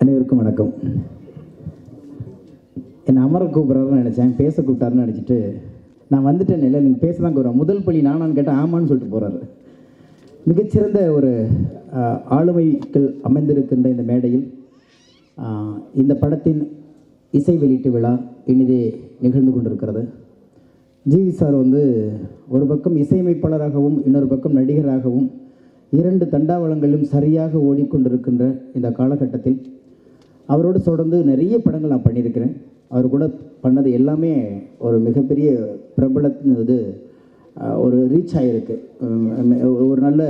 அனைவருக்கும் வணக்கம். என்னை அமர கூப்பிட்றாருன்னு நினச்சேன். பேச கூப்பிட்டாருன்னு நினச்சிட்டு நான் வந்துட்டேன் இல்லை நீங்கள் பேச தான் கூப்பிட்றேன். முதல் பள்ளி நானான்னு கேட்டேன் ஆமான்னு சொல்லிட்டு போகிறாரு மிகச்சிறந்த ஒரு ஆளுமைகள் அமைந்திருக்கின்ற இந்த மேடையில் இந்த படத்தின் இசை வெளியீட்டு விழா இனிதே நிகழ்ந்து கொண்டிருக்கிறது. ஜிவி சார் வந்து ஒரு பக்கம் இசையமைப்பாளராகவும் இன்னொரு பக்கம் நடிகராகவும் இரண்டு தண்டாவளங்களிலும் சரியாக ஓடிக்கொண்டிருக்கின்ற இந்த காலகட்டத்தில் அவரோடு தொடர்ந்து நிறைய படங்கள் நான் பண்ணியிருக்கிறேன். அவர் கூட பண்ணது எல்லாமே ஒரு மிகப்பெரிய பிரபலத்தின் இது ஒரு ரீச் ஆகிருக்கு ஒரு நல்ல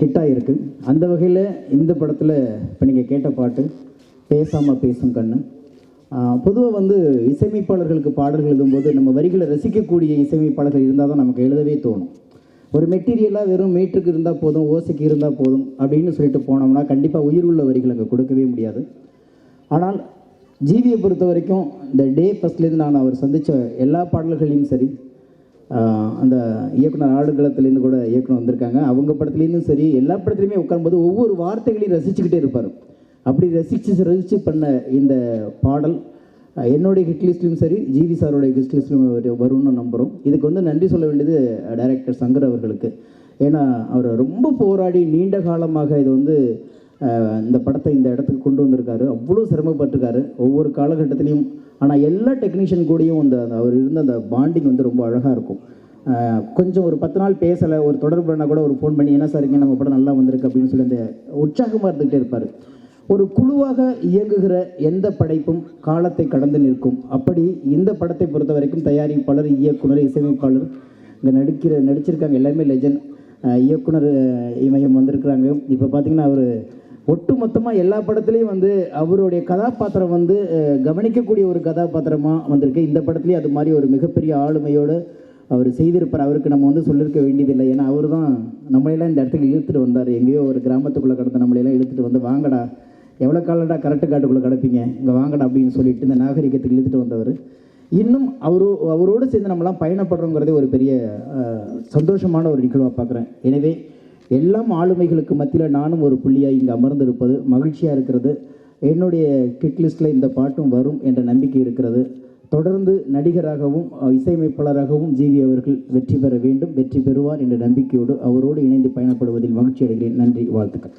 ஹிட்டாக இருக்கு அந்த வகையில் இந்த படத்தில் இப்போ நீங்கள் கேட்ட பாட்டு பேசாமல் பேசும் கண்ணு. பொதுவாக வந்து இசையமைப்பாளர்களுக்கு பாடல்கள் எழுதும்போது நம்ம வரிகளை ரசிக்கக்கூடிய இசையமைப்பாளர்கள் இருந்தால் தான் நமக்கு எழுதவே தோணும். ஒரு மெட்டீரியலாக வெறும் மீட்டருக்கு இருந்தால் போதும் ஓசைக்கு இருந்தால் போதும் அப்படின்னு சொல்லிட்டு போனோம்னா கண்டிப்பாக உயிர் உள்ள வரிகள் அங்கே கொடுக்கவே முடியாது. ஆனால் ஜீவியை பொறுத்த வரைக்கும் இந்த டே ஃபஸ்ட்லேருந்து நான் அவர் சந்தித்த எல்லா பாடல்களையும் சரி அந்த இயக்குனர் ஆடுகளத்துலேருந்து கூட இயக்குனர் வந்திருக்காங்க. அவங்க படத்துலேருந்தும் சரி எல்லா படத்துலையுமே உட்காரும்போது ஒவ்வொரு வார்த்தைகளையும் ரசிச்சுக்கிட்டே இருப்பார். அப்படி ரசித்து ரசித்து பண்ண இந்த பாடல் என்னுடைய ஹிட் லிஸ்ட்லையும் சரி ஜிவி சாரோடைய ஹிட் லிஸ்ட்லையும் வரும்னு நம்புகிறோம் இதுக்கு வந்து நன்றி சொல்ல வேண்டியது டைரக்டர் சங்கர் அவர்களுக்கு. ஏன்னா அவர் ரொம்ப போராடி நீண்ட காலமாக இது வந்து இந்த படத்தை இந்த இடத்துக்கு கொண்டு வந்திருக்காரு. அவ்வளோ சிரமப்பட்டிருக்காரு. ஒவ்வொரு காலகட்டத்திலையும் ஆனால் எல்லா டெக்னீஷியன் கூடயும் அந்த அவர் இருந்த அந்த பாண்டிங் வந்து ரொம்ப அழகாக இருக்கும். கொஞ்சம் ஒரு பத்து நாள் பேசலை ஒரு தொடர்பு பண்ணால் கூட ஒரு ஃபோன் பண்ணி என்ன சார் இங்கே நம்ம படம் நல்லா வந்திருக்கு அப்படின்னு சொல்லி அந்த உற்சாகமாக இருந்துகிட்டே இருப்பார். ஒரு குழுவாக இயங்குகிற எந்த படைப்பும் காலத்தை கடந்து நிற்கும். அப்படி இந்த படத்தை பொறுத்த வரைக்கும் தயாரிப்பாளர் இயக்குனர் இசையமைப்பாளர் இங்கே நடிக்கிற நடிச்சிருக்காங்க எல்லாமே லெஜண்ட் இயக்குனர் இமயம் வந்திருக்கிறாங்க. இப்போ பார்த்தீங்கன்னா அவர் ஒட்டுமொத்தமாக எல்லா படத்துலேயும் வந்து அவருடைய கதாபாத்திரம் வந்து கவனிக்கக்கூடிய ஒரு கதாபாத்திரமாக வந்திருக்கு. இந்த படத்துலேயும் அது மாதிரி ஒரு மிகப்பெரிய ஆளுமையோடு அவர் செய்திருப்பார். அவருக்கு நம்ம வந்து சொல்லியிருக்க வேண்டியதில்லை. ஏன்னா அவர் தான் நம்மளையெல்லாம் இந்த இடத்துக்கு இழுத்துட்டு வந்தார். எங்கேயோ ஒரு கிராமத்துக்குள்ளே கடந்த நம்மளையெல்லாம் இழுத்துட்டு வந்து வாங்கடா எவ்வளோ காலடா கரெக்டு காட்டுக்குள்ளே கிடப்பீங்க? இங்கே வாங்கடா அப்படின்னு சொல்லிட்டு இந்த நாகரிகத்துக்கு இழுத்துட்டு வந்தவர். இன்னும் அவரோ அவரோடு சேர்ந்து நம்மலாம் பயணப்படுறோங்கிறதே ஒரு பெரிய சந்தோஷமான ஒரு நிகழ்வாக பார்க்குறேன் எனவே எல்லாம் ஆளுமைகளுக்கு மத்தியில் நானும் ஒரு புள்ளியாக இங்கே அமர்ந்திருப்பது மகிழ்ச்சியாக இருக்கிறது. என்னுடைய கிட் லிஸ்ட்டில் இந்த பாட்டும் வரும் என்ற நம்பிக்கை இருக்கிறது. தொடர்ந்து நடிகராகவும் இசையமைப்பாளராகவும் ஜிவி அவர்கள் வெற்றி பெற வேண்டும் வெற்றி பெறுவார் என்ற நம்பிக்கையோடு அவரோடு இணைந்து பயணப்படுவதில் மகிழ்ச்சி அடைகிறேன். நன்றி வாழ்த்துக்கள்.